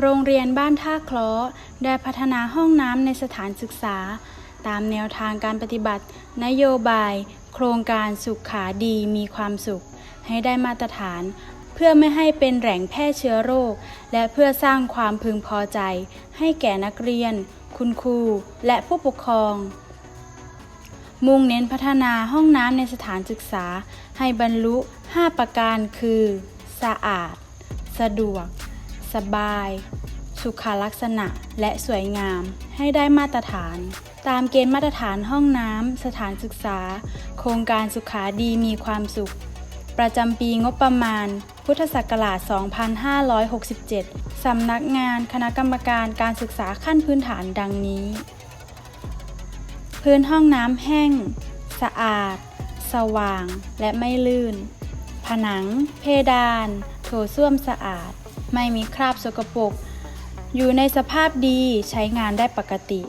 โรงเรียนบ้านท่าคลาะได้พัฒนาห้องน้ำในสถานศึกษา ตามแนวทางการปฏิบัติ นโยบาย โครงการสุขขาดีมีความสุข ให้ได้มาตรฐาน เพื่อไม่ให้เป็นแหล่งแพร่เชื้อโรค และเพื่อสร้างความพึงพอใจ ให้แก่นักเรียน คุณครู และผู้ปกครองมุ่งเน้นพัฒนาห้องน้ำในสถานศึกษา ให้บรรลุ 5 ประการคือ สะอาด สะดวก สบาย สุขลักษณะและสวยงามให้ได้มาตรฐาน ตามเกณฑ์มาตรฐานห้องน้ำสถานศึกษา โครงการสุขาดีมีความสุข ประจำปีงบประมาณ พุทธศักราช 2567 สำนักงานคณะกรรมการการศึกษาขั้นพื้นฐานดังนี้ พื้นห้องน้ำแห้ง สะอาด สว่าง และไม่ลื่น ผนัง เพดาน โถส้วมสะอาด ไม่มีคราบสกปรก อยู่ในสภาพดีใช้งานได้ปกติ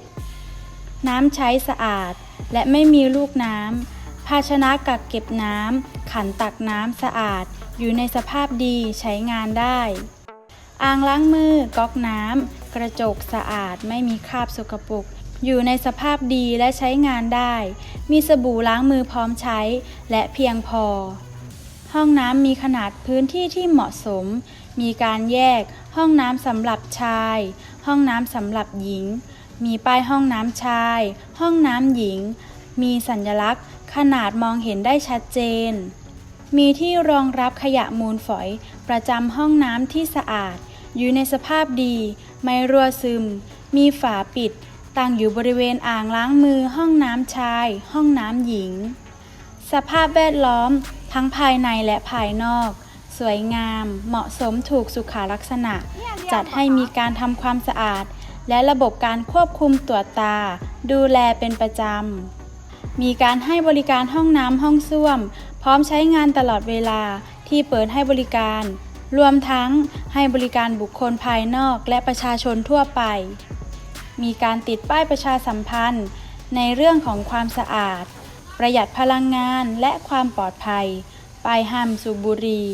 น้ำใช้สะอาดและไม่มีลูกน้ำ ภาชนะกักเก็บน้ำ ขันตักน้ำสะอาด อยู่ในสภาพดีใช้งานได้ อ่างล้างมือก๊อกน้ำ กระจกสะอาดไม่มีคราบสกปรกอยู่ในสภาพดีและใช้งานได้ มีสบู่ล้างมือพร้อมใช้และเพียงพอ ห้องน้ำมีขนาดพื้นที่ที่เหมาะสม มีการแยกห้องน้ำสำหรับชาย ห้องน้ำสำหรับหญิง มีป้ายห้องน้ำชาย ห้องน้ำหญิง มีสัญลักษณ์ ขนาดมองเห็นได้ชัดเจน มีที่รองรับขยะมูลฝอย ประจำห้องน้ำที่สะอาด อยู่ในสภาพดี ไม่รั่วซึม มีฝาปิด ตั้งอยู่บริเวณอ่างล้างมือห้องน้ำชาย ห้องน้ำหญิง สภาพแวดล้อมทั้งภายในและภายนอก สวยงาม เหมาะสมถูกสุขาลักษณะ จัดให้มีการทำความสะอาด และระบบการควบคุมตรวจตา ดูแลเป็นประจำ มีการให้บริการห้องน้ำห้องส้วม พร้อมใช้งานตลอดเวลาที่เปิดให้บริการ รวมทั้งให้บริการบุคคลภายนอกและประชาชนทั่วไป มีการติดป้ายประชาสัมพันธ์ ในเรื่องของความสะอาด ประหยัดพลังงานและความปลอดภัยป้ายห้ามสูบบุหรี่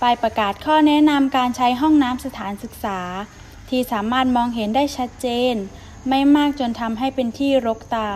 ป้ายประกาศข้อแนะนำการใช้ห้องน้ำสถานศึกษา ที่สามารถมองเห็นได้ชัดเจน ไม่มากจนทำให้เป็นที่รกตา